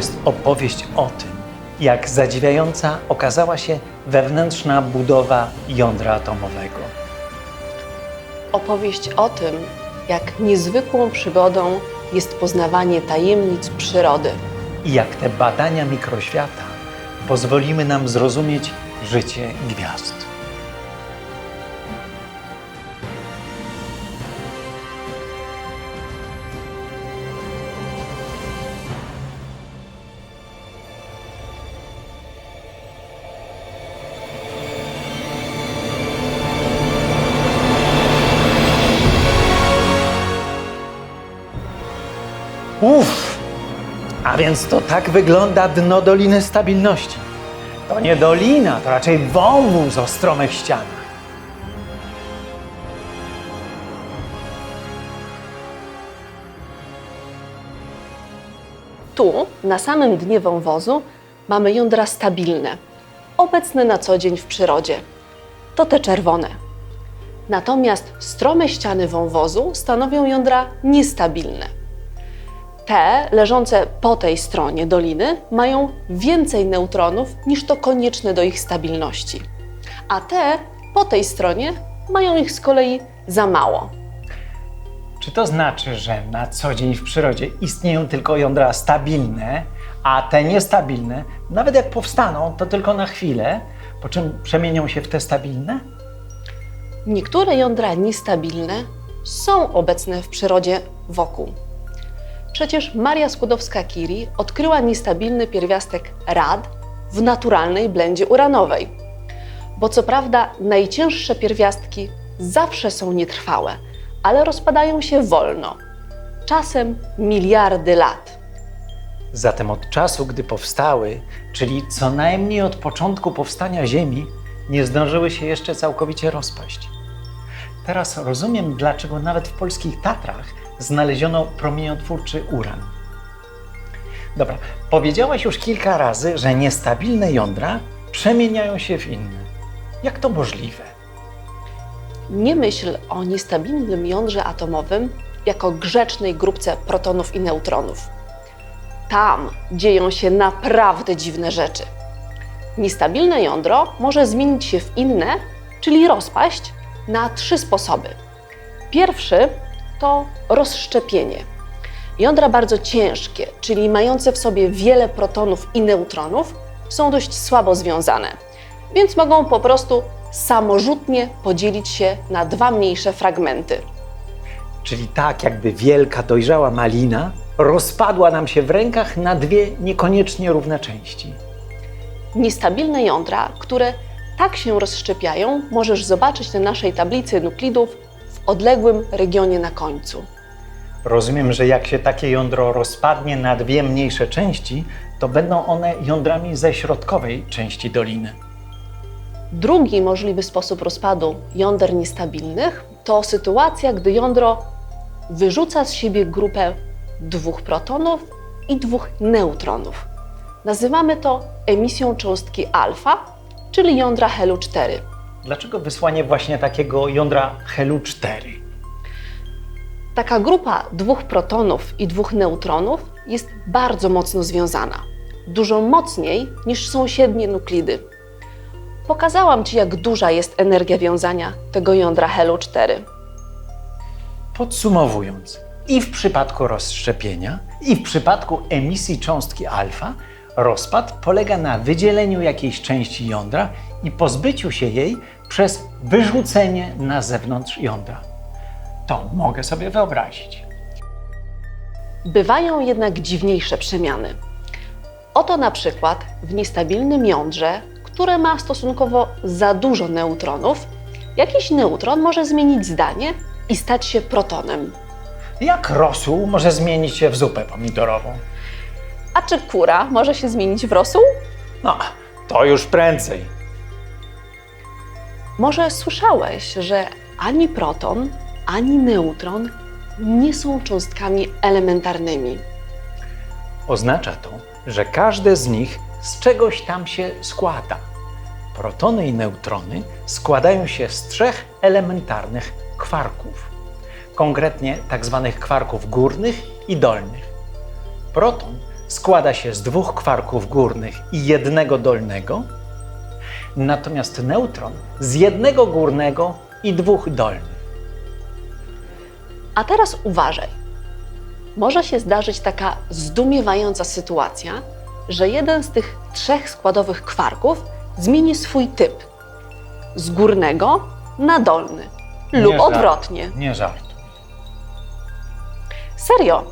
jest opowieść o tym, jak zadziwiająca okazała się wewnętrzna budowa jądra atomowego. Opowieść o tym, jak niezwykłą przygodą jest poznawanie tajemnic przyrody. I jak te badania mikroświata pozwoliły nam zrozumieć życie gwiazd. Więc to tak wygląda dno Doliny Stabilności. To nie dolina, to raczej wąwóz o stromych ścianach. Tu, na samym dnie wąwozu, mamy jądra stabilne, obecne na co dzień w przyrodzie. To te czerwone. Natomiast strome ściany wąwozu stanowią jądra niestabilne. Te, leżące po tej stronie doliny, mają więcej neutronów niż to konieczne do ich stabilności. A te, po tej stronie, mają ich z kolei za mało. Czy to znaczy, że na co dzień w przyrodzie istnieją tylko jądra stabilne, a te niestabilne, nawet jak powstaną, to tylko na chwilę, po czym przemienią się w te stabilne? Niektóre jądra niestabilne są obecne w przyrodzie wokół. Przecież Maria Skłodowska-Curie odkryła niestabilny pierwiastek rad w naturalnej blendzie uranowej. Bo co prawda najcięższe pierwiastki zawsze są nietrwałe, ale rozpadają się wolno, czasem miliardy lat. Zatem od czasu, gdy powstały, czyli co najmniej od początku powstania Ziemi, nie zdążyły się jeszcze całkowicie rozpaść. Teraz rozumiem, dlaczego nawet w polskich Tatrach znaleziono promieniotwórczy uran. Dobra, powiedziałaś już kilka razy, że niestabilne jądra przemieniają się w inne. Jak to możliwe? Nie myśl o niestabilnym jądrze atomowym jako grzecznej grupce protonów i neutronów. Tam dzieją się naprawdę dziwne rzeczy. Niestabilne jądro może zmienić się w inne, czyli rozpaść, na trzy sposoby. Pierwszy to rozszczepienie. Jądra bardzo ciężkie, czyli mające w sobie wiele protonów i neutronów, są dość słabo związane, więc mogą po prostu samorzutnie podzielić się na dwa mniejsze fragmenty. Czyli tak, jakby wielka, dojrzała malina rozpadła nam się w rękach na dwie niekoniecznie równe części. Niestabilne jądra, które tak się rozszczepiają, możesz zobaczyć na naszej tablicy nuklidów odległym regionie na końcu. Rozumiem, że jak się takie jądro rozpadnie na dwie mniejsze części, to będą one jądrami ze środkowej części doliny. Drugi możliwy sposób rozpadu jąder niestabilnych to sytuacja, gdy jądro wyrzuca z siebie grupę dwóch protonów i dwóch neutronów. Nazywamy to emisją cząstki alfa, czyli jądra helu 4. Dlaczego wysłanie właśnie takiego jądra helu 4? Taka grupa dwóch protonów i dwóch neutronów jest bardzo mocno związana. Dużo mocniej niż sąsiednie nuklidy. Pokazałam Ci, jak duża jest energia wiązania tego jądra helu 4. Podsumowując, i w przypadku rozszczepienia, i w przypadku emisji cząstki alfa, rozpad polega na wydzieleniu jakiejś części jądra i pozbyciu się jej przez wyrzucenie na zewnątrz jądra. To mogę sobie wyobrazić. Bywają jednak dziwniejsze przemiany. Oto na przykład w niestabilnym jądrze, które ma stosunkowo za dużo neutronów, jakiś neutron może zmienić zdanie i stać się protonem. Jak rosół może zmienić się w zupę pomidorową? A czy kura może się zmienić w rosół? No, to już prędzej. Może słyszałeś, że ani proton, ani neutron nie są cząstkami elementarnymi. Oznacza to, że każde z nich z czegoś tam się składa. Protony i neutrony składają się z trzech elementarnych kwarków, konkretnie tak zwanych kwarków górnych i dolnych. Proton składa się z dwóch kwarków górnych i jednego dolnego, natomiast neutron z jednego górnego i dwóch dolnych. A teraz uważaj. Może się zdarzyć taka zdumiewająca sytuacja, że jeden z tych trzech składowych kwarków zmieni swój typ z górnego na dolny lub Nie żart- odwrotnie. Nie żartuj. Serio,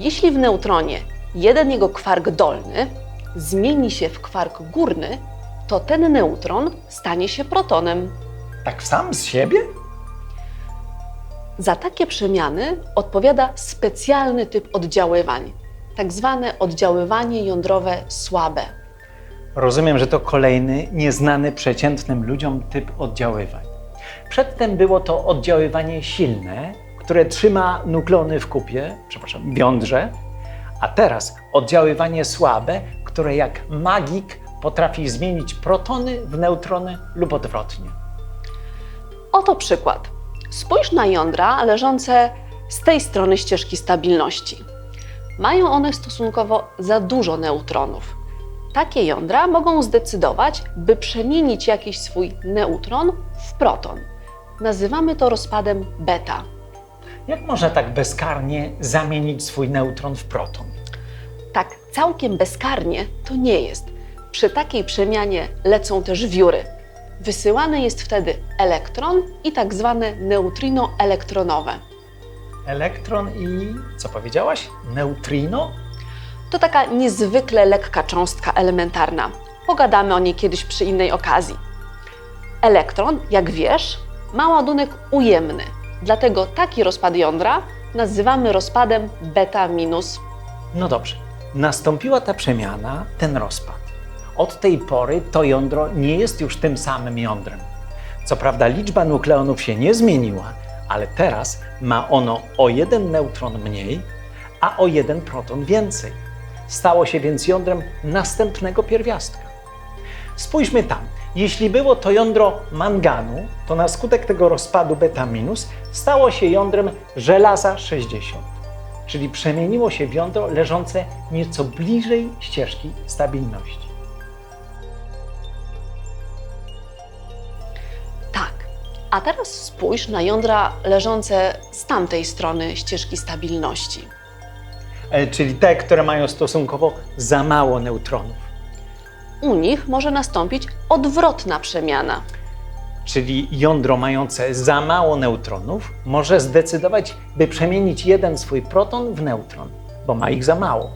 jeśli w neutronie jeden jego kwark dolny zmieni się w kwark górny, to ten neutron stanie się protonem. Tak sam z siebie? Za takie przemiany odpowiada specjalny typ oddziaływań, tak zwane oddziaływanie jądrowe słabe. Rozumiem, że to kolejny nieznany przeciętnym ludziom typ oddziaływań. Przedtem było to oddziaływanie silne, które trzyma nukleony w kupie, przepraszam, w jądrze, a teraz oddziaływanie słabe, które jak magik potrafi zmienić protony w neutrony lub odwrotnie. Oto przykład. Spójrz na jądra leżące z tej strony ścieżki stabilności. Mają one stosunkowo za dużo neutronów. Takie jądra mogą zdecydować, by przemienić jakiś swój neutron w proton. Nazywamy to rozpadem beta. Jak można tak bezkarnie zamienić swój neutron w proton? Tak całkiem bezkarnie to nie jest. Przy takiej przemianie lecą też wióry. Wysyłany jest wtedy elektron i tak zwane neutrino elektronowe. Elektron i co powiedziałaś? Neutrino? To taka niezwykle lekka cząstka elementarna. Pogadamy o niej kiedyś przy innej okazji. Elektron, jak wiesz, ma ładunek ujemny, dlatego taki rozpad jądra nazywamy rozpadem beta minus. No dobrze, nastąpiła ta przemiana, ten rozpad. Od tej pory to jądro nie jest już tym samym jądrem. Co prawda liczba nukleonów się nie zmieniła, ale teraz ma ono o jeden neutron mniej, a o jeden proton więcej. Stało się więc jądrem następnego pierwiastka. Spójrzmy tam. Jeśli było to jądro manganu, to na skutek tego rozpadu beta minus stało się jądrem żelaza 60 czyli przemieniło się w jądro leżące nieco bliżej ścieżki stabilności. A teraz spójrz na jądra leżące z tamtej strony ścieżki stabilności. E, czyli te, które mają stosunkowo za mało neutronów. U nich może nastąpić odwrotna przemiana. Czyli jądro mające za mało neutronów może zdecydować, by przemienić jeden swój proton w neutron, bo ma ich za mało.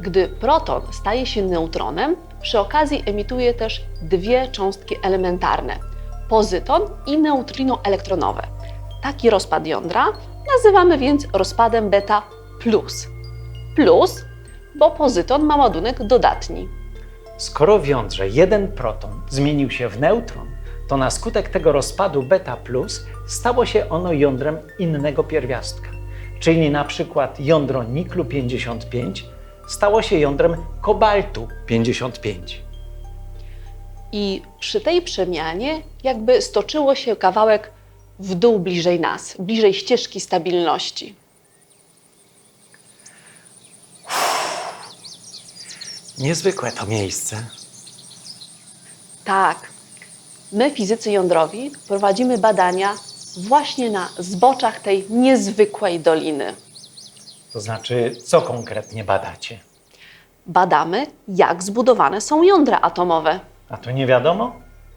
Gdy proton staje się neutronem, przy okazji emituje też dwie cząstki elementarne pozyton i neutrino elektronowe. Taki rozpad jądra nazywamy więc rozpadem beta plus. Plus, bo pozyton ma ładunek dodatni. Skoro w jądrze jeden proton zmienił się w neutron, to na skutek tego rozpadu beta plus stało się ono jądrem innego pierwiastka. Czyli na przykład jądro niklu 55 stało się jądrem kobaltu 55. I przy tej przemianie jakby stoczyło się kawałek w dół bliżej nas, bliżej ścieżki stabilności. Niezwykłe to miejsce. Tak, my fizycy jądrowi prowadzimy badania właśnie na zboczach tej niezwykłej doliny. To znaczy, co konkretnie badacie? Badamy, jak zbudowane są jądra atomowe. A to nie wiadomo?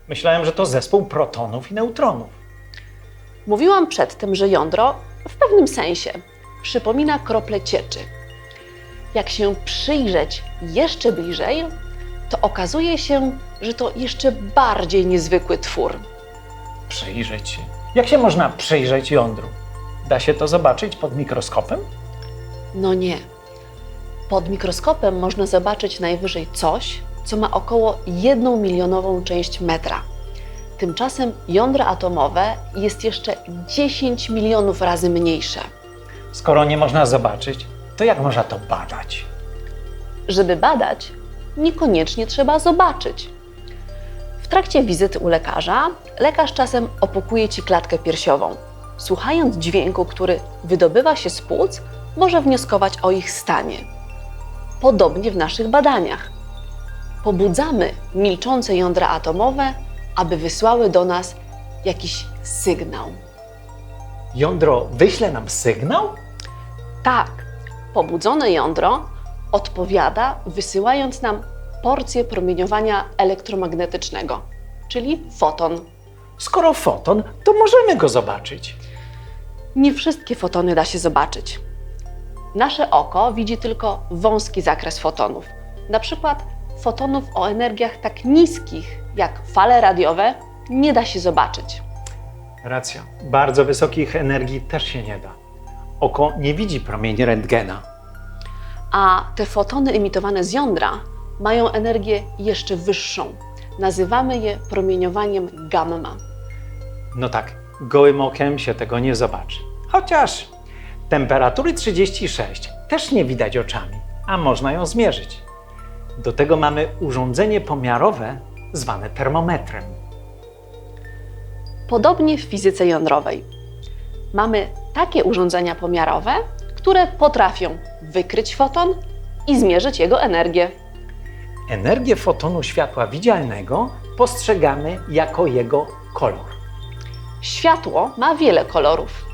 Myślałem, że to zespół protonów i neutronów. Mówiłam przedtem, że jądro w pewnym sensie przypomina krople cieczy. Jak się przyjrzeć jeszcze bliżej, to okazuje się, że to jeszcze bardziej niezwykły twór. Przyjrzeć się. Jak się można przyjrzeć jądru? Da się to zobaczyć pod mikroskopem? No nie. Pod mikroskopem można zobaczyć najwyżej coś, co ma około jedną milionową część metra. Tymczasem jądro atomowe jest jeszcze 10 milionów razy mniejsze. Skoro nie można zobaczyć, to jak można to badać? Żeby badać, niekoniecznie trzeba zobaczyć. W trakcie wizyty u lekarza, lekarz czasem opukuje ci klatkę piersiową. Słuchając dźwięku, który wydobywa się z płuc, może wnioskować o ich stanie. podobnie w naszych badaniach. Pobudzamy milczące jądra atomowe, aby wysłały do nas jakiś sygnał. Jądro wyśle nam sygnał? Tak, pobudzone jądro odpowiada, wysyłając nam porcję promieniowania elektromagnetycznego, czyli foton. Skoro foton, to możemy go zobaczyć. Nie wszystkie fotony da się zobaczyć. Nasze oko widzi tylko wąski zakres fotonów, na przykład fotonów o energiach tak niskich jak fale radiowe nie da się zobaczyć. Racja. Bardzo wysokich energii też się nie da. Oko nie widzi promieni rentgena. A te fotony emitowane z jądra mają energię jeszcze wyższą. Nazywamy je promieniowaniem gamma. No tak, gołym okiem się tego nie zobaczy. Chociaż temperatury 36 też nie widać oczami, a można ją zmierzyć. Do tego mamy urządzenie pomiarowe zwane termometrem. Podobnie w fizyce jądrowej. Mamy takie urządzenia pomiarowe, które potrafią wykryć foton i zmierzyć jego energię. Energię fotonu światła widzialnego postrzegamy jako jego kolor. Światło ma wiele kolorów.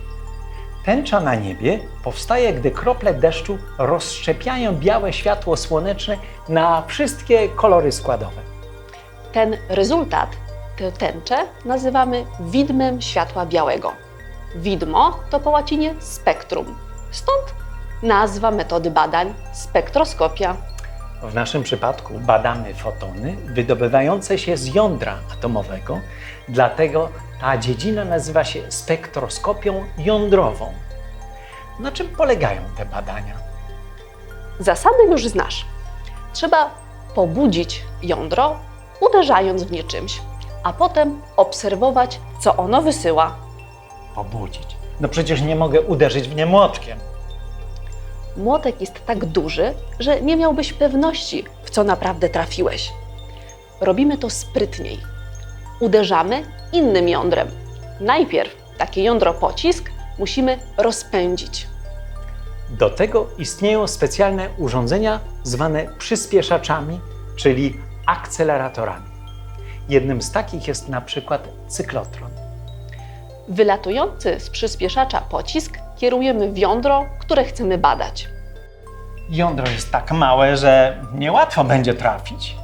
Tęcza na niebie powstaje, gdy krople deszczu rozszczepiają białe światło słoneczne na wszystkie kolory składowe. Ten rezultat, tę tęczę, nazywamy widmem światła białego. Widmo to po łacinie spektrum, stąd nazwa metody badań spektroskopia. W naszym przypadku badamy fotony wydobywające się z jądra atomowego, dlatego ta dziedzina nazywa się spektroskopią jądrową. Na czym polegają te badania? Zasady już znasz. Trzeba pobudzić jądro, uderzając w nie czymś, a potem obserwować, co ono wysyła. Pobudzić. No przecież nie mogę uderzyć w nie młotkiem. Młotek jest tak duży, że nie miałbyś pewności, w co naprawdę trafiłeś. Robimy to sprytniej. Uderzamy innym jądrem. Najpierw takie jądro pocisk musimy rozpędzić. Do tego istnieją specjalne urządzenia zwane przyspieszaczami, czyli akceleratorami. Jednym z takich jest na przykład cyklotron. Wylatujący z przyspieszacza pocisk kierujemy w jądro, które chcemy badać. Jądro jest tak małe, że niełatwo będzie trafić.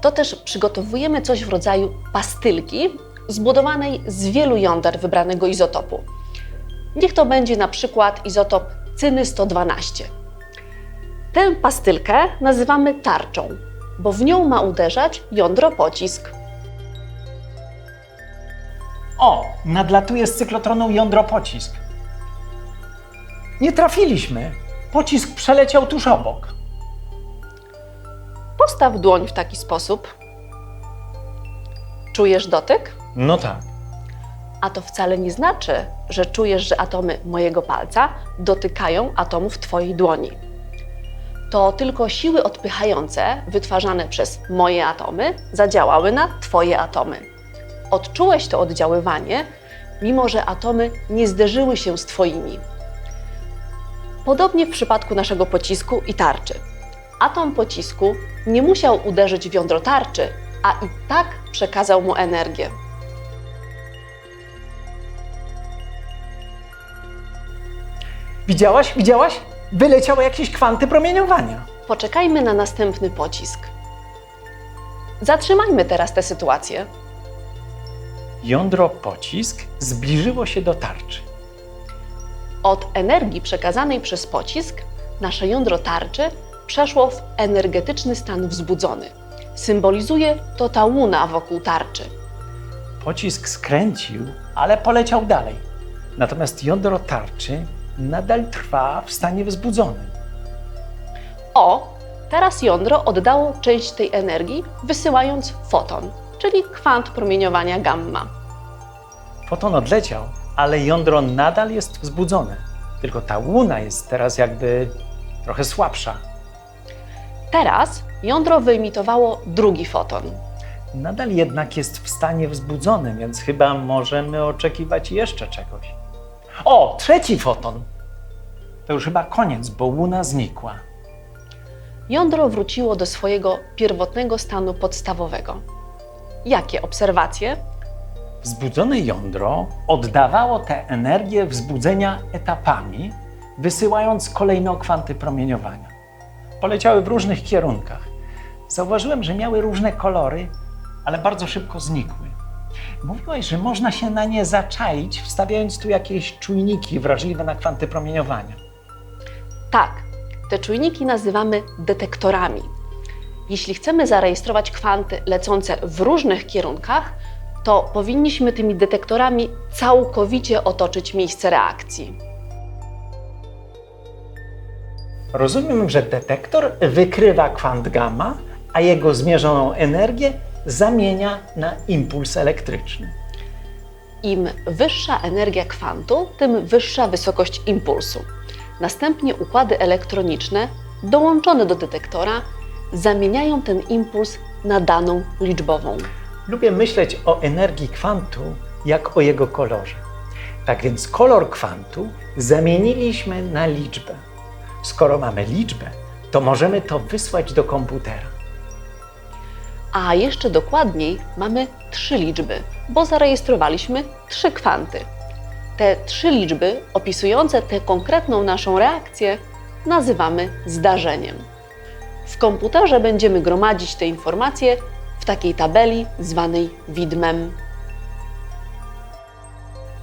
To też przygotowujemy coś w rodzaju pastylki zbudowanej z wielu jąder wybranego izotopu. Niech to będzie na przykład izotop cyny 112. Tę pastylkę nazywamy tarczą, bo w nią ma uderzać jądro pocisk. O, nadlatuje z cyklotronu jądro pocisk. Nie trafiliśmy. Pocisk przeleciał tuż obok. Postaw dłoń w taki sposób. Czujesz dotyk? No tak. A to wcale nie znaczy, że czujesz, że atomy mojego palca dotykają atomów Twojej dłoni. To tylko siły odpychające wytwarzane przez moje atomy zadziałały na Twoje atomy. Odczułeś to oddziaływanie, mimo że atomy nie zderzyły się z Twoimi. Podobnie w przypadku naszego pocisku i tarczy. Atom pocisku nie musiał uderzyć w jądro tarczy, a i tak przekazał mu energię. Widziałaś? Widziałaś? Wyleciały jakieś kwanty promieniowania. Poczekajmy na następny pocisk. Zatrzymajmy teraz tę sytuację. Jądro pocisk zbliżyło się do tarczy. Od energii przekazanej przez pocisk nasze jądro tarczy przeszło w energetyczny stan wzbudzony. Symbolizuje to ta łuna wokół tarczy. Pocisk skręcił, ale poleciał dalej. Natomiast jądro tarczy nadal trwa w stanie wzbudzonym. O, teraz jądro oddało część tej energii, wysyłając foton, czyli kwant promieniowania gamma. Foton odleciał, ale jądro nadal jest wzbudzone. Tylko ta łuna jest teraz jakby trochę słabsza. Teraz jądro wyemitowało drugi foton. Nadal jednak jest w stanie wzbudzonym, więc chyba możemy oczekiwać jeszcze czegoś. O, trzeci foton! To już chyba koniec, bo łuna znikła. jądro wróciło do swojego pierwotnego stanu podstawowego. Jakie obserwacje? Wzbudzone jądro oddawało tę energię wzbudzenia etapami, wysyłając kolejno kwanty promieniowania. Poleciały w różnych kierunkach. Zauważyłem, że miały różne kolory, ale bardzo szybko znikły. Mówiłaś, że można się na nie zaczaić, wstawiając tu jakieś czujniki wrażliwe na kwanty promieniowania. Tak, te czujniki nazywamy detektorami. Jeśli chcemy zarejestrować kwanty lecące w różnych kierunkach, to powinniśmy tymi detektorami całkowicie otoczyć miejsce reakcji. Rozumiem, że detektor wykrywa kwant gamma, a jego zmierzoną energię zamienia na impuls elektryczny. Im wyższa energia kwantu, tym wyższa wysokość impulsu. Następnie układy elektroniczne dołączone do detektora zamieniają ten impuls na daną liczbową. Lubię myśleć o energii kwantu jak o jego kolorze. Tak więc kolor kwantu zamieniliśmy na liczbę. Skoro mamy liczbę, to możemy to wysłać do komputera. A jeszcze dokładniej mamy trzy liczby, bo zarejestrowaliśmy trzy kwanty. Te trzy liczby opisujące tę konkretną naszą reakcję nazywamy zdarzeniem. W komputerze będziemy gromadzić te informacje takiej tabeli zwanej widmem.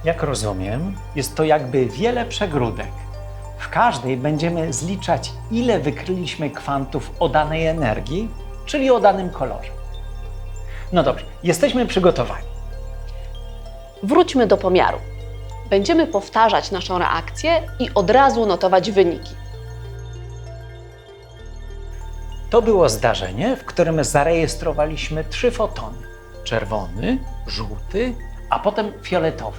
Jak rozumiem, jest to jakby wiele przegródek. W każdej będziemy zliczać, ile wykryliśmy kwantów o danej energii, czyli o danym kolorze. No dobrze, jesteśmy przygotowani. Wróćmy do pomiaru. Będziemy powtarzać naszą reakcję i od razu notować wyniki. To było zdarzenie, w którym zarejestrowaliśmy trzy fotony: czerwony, żółty, a potem fioletowy.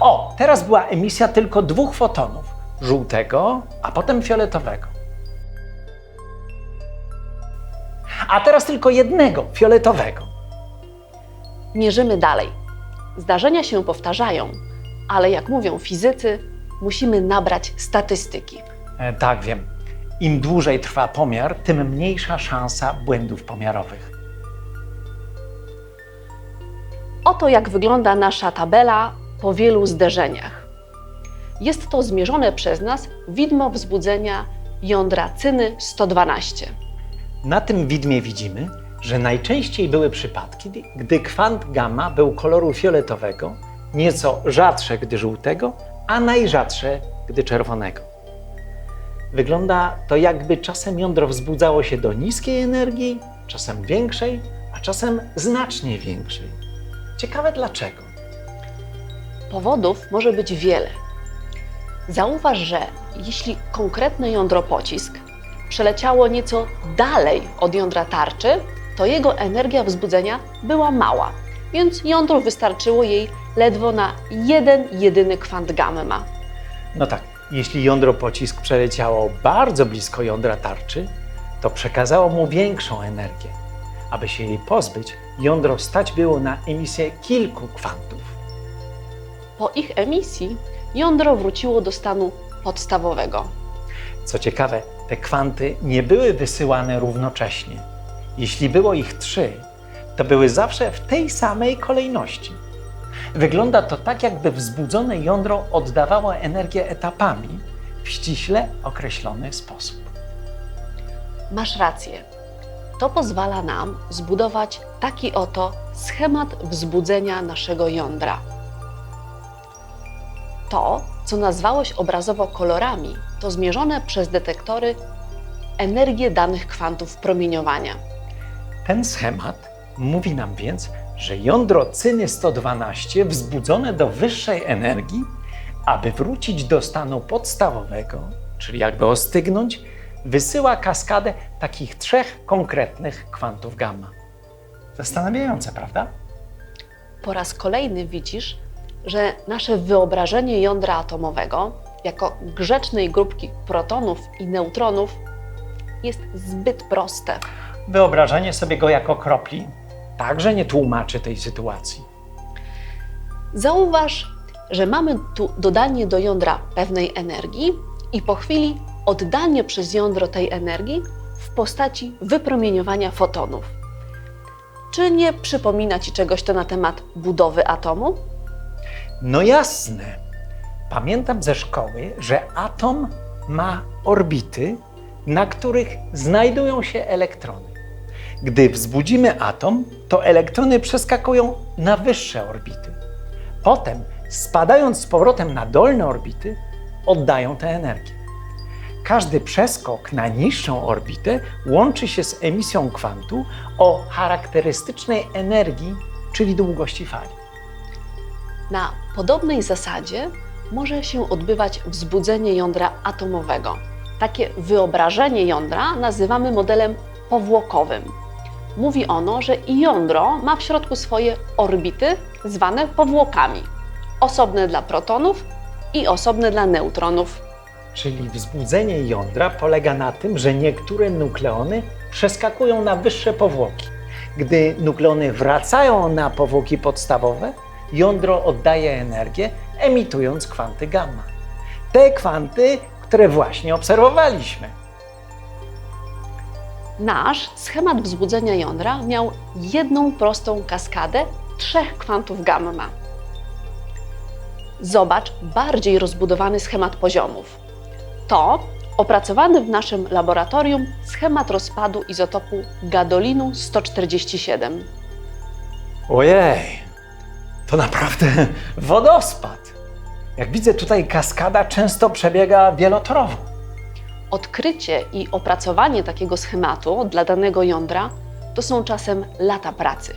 O, teraz była emisja tylko dwóch fotonów: żółtego, a potem fioletowego. A teraz tylko jednego fioletowego. Mierzymy dalej. Zdarzenia się powtarzają, ale jak mówią fizycy, musimy nabrać statystyki. E, tak, wiem. Im dłużej trwa pomiar, tym mniejsza szansa błędów pomiarowych. Oto jak wygląda nasza tabela po wielu zderzeniach. Jest to zmierzone przez nas widmo wzbudzenia jądra cyny 112. Na tym widmie widzimy, że najczęściej były przypadki, gdy kwant gamma był koloru fioletowego, nieco rzadsze gdy żółtego, a najrzadsze gdy czerwonego. Wygląda to jakby czasem jądro wzbudzało się do niskiej energii, czasem większej, a czasem znacznie większej. Ciekawe dlaczego. Powodów może być wiele. Zauważ, że jeśli konkretne jądro pocisk przeleciało nieco dalej od jądra tarczy, to jego energia wzbudzenia była mała, więc jądru wystarczyło jej ledwo na jeden jedyny kwant gamma. No tak, jeśli jądro pocisk przeleciało bardzo blisko jądra tarczy, to przekazało mu większą energię. Aby się jej pozbyć, jądro stać było na emisję kilku kwantów. Po ich emisji jądro wróciło do stanu podstawowego. Co ciekawe, te kwanty nie były wysyłane równocześnie. Jeśli było ich trzy, to były zawsze w tej samej kolejności. Wygląda to tak, jakby wzbudzone jądro oddawało energię etapami w ściśle określony sposób. Masz rację. To pozwala nam zbudować taki oto schemat wzbudzenia naszego jądra. To, co nazwałeś obrazowo kolorami, to zmierzone przez detektory energie danych kwantów promieniowania. Ten schemat mówi nam więc, że jądro cyny 112 wzbudzone do wyższej energii, aby wrócić do stanu podstawowego, czyli jakby ostygnąć, wysyła kaskadę takich trzech konkretnych kwantów gamma. Zastanawiające, prawda? Po raz kolejny widzisz, że nasze wyobrażenie jądra atomowego jako grzecznej grupki protonów i neutronów jest zbyt proste. Wyobrażenie sobie go jako kropli także nie tłumaczy tej sytuacji. Zauważ, że mamy tu dodanie do jądra pewnej energii i po chwili oddanie przez jądro tej energii w postaci wypromieniowania fotonów. Czy nie przypomina Ci czegoś to na temat budowy atomu? No jasne. Pamiętam ze szkoły, że atom ma orbity, na których znajdują się elektrony. Gdy wzbudzimy atom, to elektrony przeskakują na wyższe orbity. Potem, spadając z powrotem na dolne orbity, oddają tę energię. Każdy przeskok na niższą orbitę łączy się z emisją kwantu o charakterystycznej energii, czyli długości fali. Na podobnej zasadzie może się odbywać wzbudzenie jądra atomowego. Takie wyobrażenie jądra nazywamy modelem powłokowym. Mówi ono, że jądro ma w środku swoje orbity, zwane powłokami, osobne dla protonów i osobne dla neutronów. Czyli wzbudzenie jądra polega na tym, że niektóre nukleony przeskakują na wyższe powłoki. Gdy nukleony wracają na powłoki podstawowe, jądro oddaje energię, emitując kwanty gamma. Te kwanty, które właśnie obserwowaliśmy. Nasz schemat wzbudzenia jądra miał jedną prostą kaskadę trzech kwantów gamma. Zobacz bardziej rozbudowany schemat poziomów. To opracowany w naszym laboratorium schemat rozpadu izotopu gadolinu 147. Ojej, to naprawdę wodospad. Jak widzę tutaj kaskada często przebiega wielotorowo. Odkrycie i opracowanie takiego schematu dla danego jądra to są czasem lata pracy,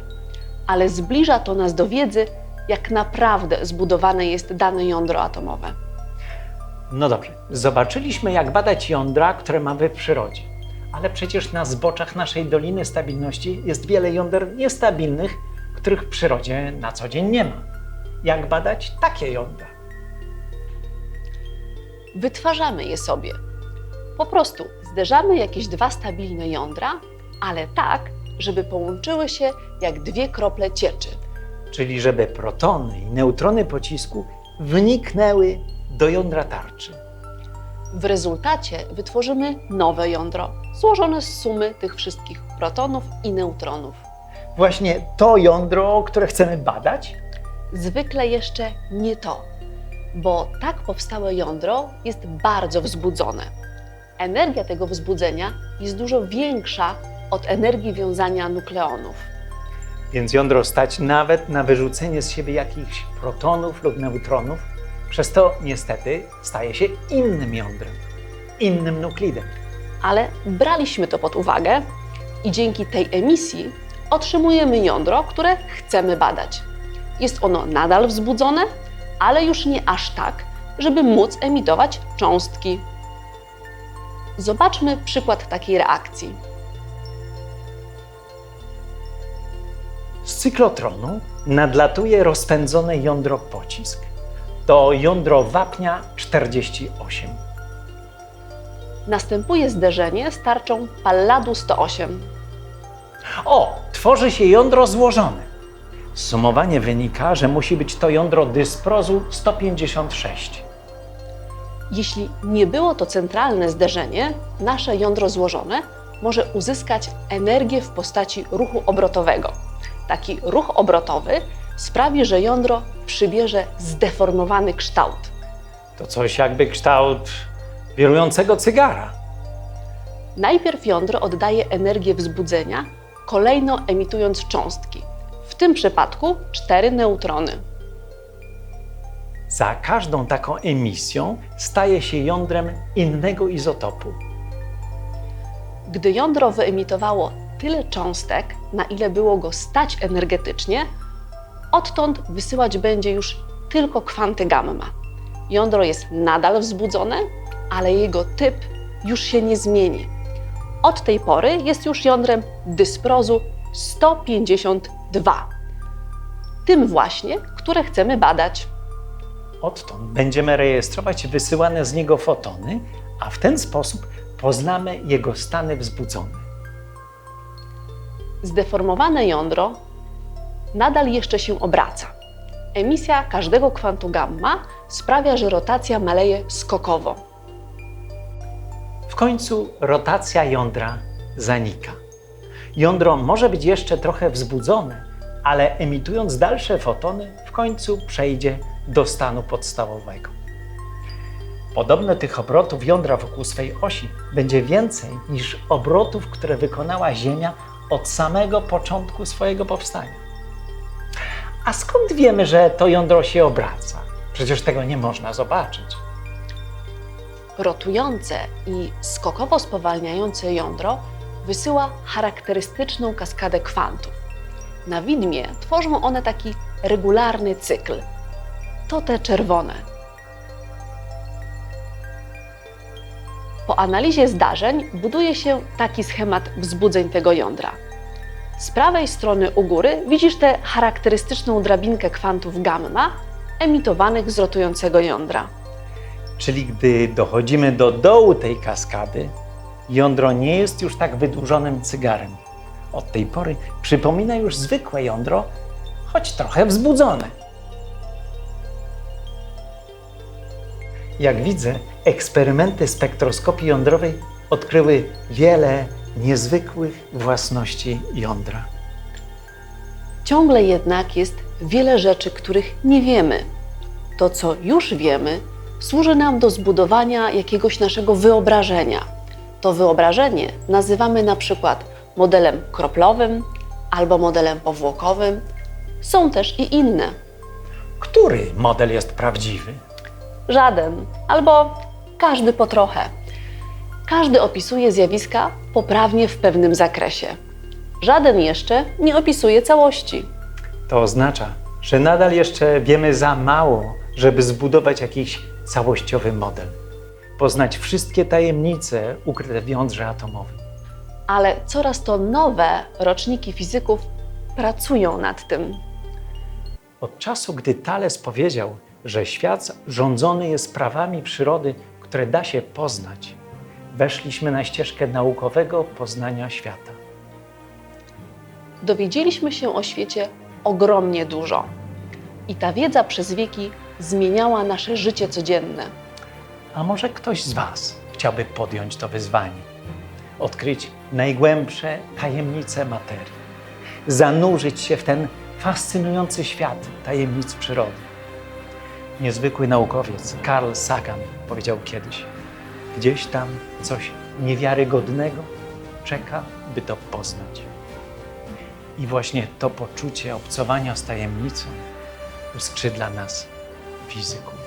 ale zbliża to nas do wiedzy, jak naprawdę zbudowane jest dane jądro atomowe. No dobrze, zobaczyliśmy jak badać jądra, które mamy w przyrodzie. Ale przecież na zboczach naszej Doliny Stabilności jest wiele jąder niestabilnych, których w przyrodzie na co dzień nie ma. Jak badać takie jądra? Wytwarzamy je sobie. Po prostu zderzamy jakieś dwa stabilne jądra, ale tak, żeby połączyły się jak dwie krople cieczy. Czyli żeby protony i neutrony pocisku wniknęły do jądra tarczy. W rezultacie wytworzymy nowe jądro, złożone z sumy tych wszystkich protonów i neutronów. Właśnie to jądro, które chcemy badać? Zwykle jeszcze nie to, bo tak powstałe jądro jest bardzo wzbudzone. Energia tego wzbudzenia jest dużo większa od energii wiązania nukleonów. Więc jądro stać nawet na wyrzucenie z siebie jakichś protonów lub neutronów, przez to niestety staje się innym jądrem, innym nuklidem. Ale braliśmy to pod uwagę i dzięki tej emisji otrzymujemy jądro, które chcemy badać. Jest ono nadal wzbudzone, ale już nie aż tak, żeby móc emitować cząstki. Zobaczmy przykład takiej reakcji. Z cyklotronu nadlatuje rozpędzone jądro pocisk. To jądro wapnia 48. Następuje zderzenie z tarczą palladu 108. O, tworzy się jądro złożone. Z sumowania wynika, że musi być to jądro dysprozu 156. Jeśli nie było to centralne zderzenie, nasze jądro złożone może uzyskać energię w postaci ruchu obrotowego. Taki ruch obrotowy sprawi, że jądro przybierze zdeformowany kształt. To coś jakby kształt wirującego cygara. Najpierw jądro oddaje energię wzbudzenia, kolejno emitując cząstki. W tym przypadku cztery neutrony. Za każdą taką emisją staje się jądrem innego izotopu. Gdy jądro wyemitowało tyle cząstek, na ile było go stać energetycznie, odtąd wysyłać będzie już tylko kwanty gamma. Jądro jest nadal wzbudzone, ale jego typ już się nie zmieni. Od tej pory jest już jądrem dysprozu 152. Tym właśnie, które chcemy badać. Odtąd będziemy rejestrować wysyłane z niego fotony, a w ten sposób poznamy jego stany wzbudzone. Zdeformowane jądro nadal jeszcze się obraca. Emisja każdego kwantu gamma sprawia, że rotacja maleje skokowo. W końcu rotacja jądra zanika. Jądro może być jeszcze trochę wzbudzone, ale emitując dalsze fotony, w końcu przejdzie do stanu podstawowego. Podobno tych obrotów jądra wokół swej osi będzie więcej niż obrotów, które wykonała Ziemia od samego początku swojego powstania. A skąd wiemy, że to jądro się obraca? Przecież tego nie można zobaczyć. Rotujące i skokowo spowalniające jądro wysyła charakterystyczną kaskadę kwantów. Na widmie tworzą one taki regularny cykl. To te czerwone. Po analizie zdarzeń buduje się taki schemat wzbudzeń tego jądra. Z prawej strony u góry widzisz tę charakterystyczną drabinkę kwantów gamma emitowanych z rotującego jądra. Czyli gdy dochodzimy do dołu tej kaskady, jądro nie jest już tak wydłużonym cygarem. Od tej pory przypomina już zwykłe jądro, choć trochę wzbudzone. Jak widzę, eksperymenty spektroskopii jądrowej odkryły wiele niezwykłych własności jądra. Ciągle jednak jest wiele rzeczy, których nie wiemy. To, co już wiemy, służy nam do zbudowania jakiegoś naszego wyobrażenia. To wyobrażenie nazywamy na przykład modelem kroplowym albo modelem powłokowym. Są też i inne. Który model jest prawdziwy? Żaden albo każdy po trochę. Każdy opisuje zjawiska poprawnie w pewnym zakresie. Żaden jeszcze nie opisuje całości. To oznacza, że nadal jeszcze wiemy za mało, żeby zbudować jakiś całościowy model, poznać wszystkie tajemnice ukryte w jądrze atomowym. ale coraz to nowe roczniki fizyków pracują nad tym. Od czasu, gdy Thales powiedział, że świat rządzony jest prawami przyrody, które da się poznać, weszliśmy na ścieżkę naukowego poznania świata. Dowiedzieliśmy się o świecie ogromnie dużo. I ta wiedza przez wieki zmieniała nasze życie codzienne. A może ktoś z Was chciałby podjąć to wyzwanie? Odkryć najgłębsze tajemnice materii, zanurzyć się w ten fascynujący świat tajemnic przyrody. Niezwykły naukowiec Carl Sagan powiedział kiedyś: Gdzieś tam coś niewiarygodnego czeka, by to poznać. I właśnie to poczucie obcowania z tajemnicą uskrzydla nas, fizyków.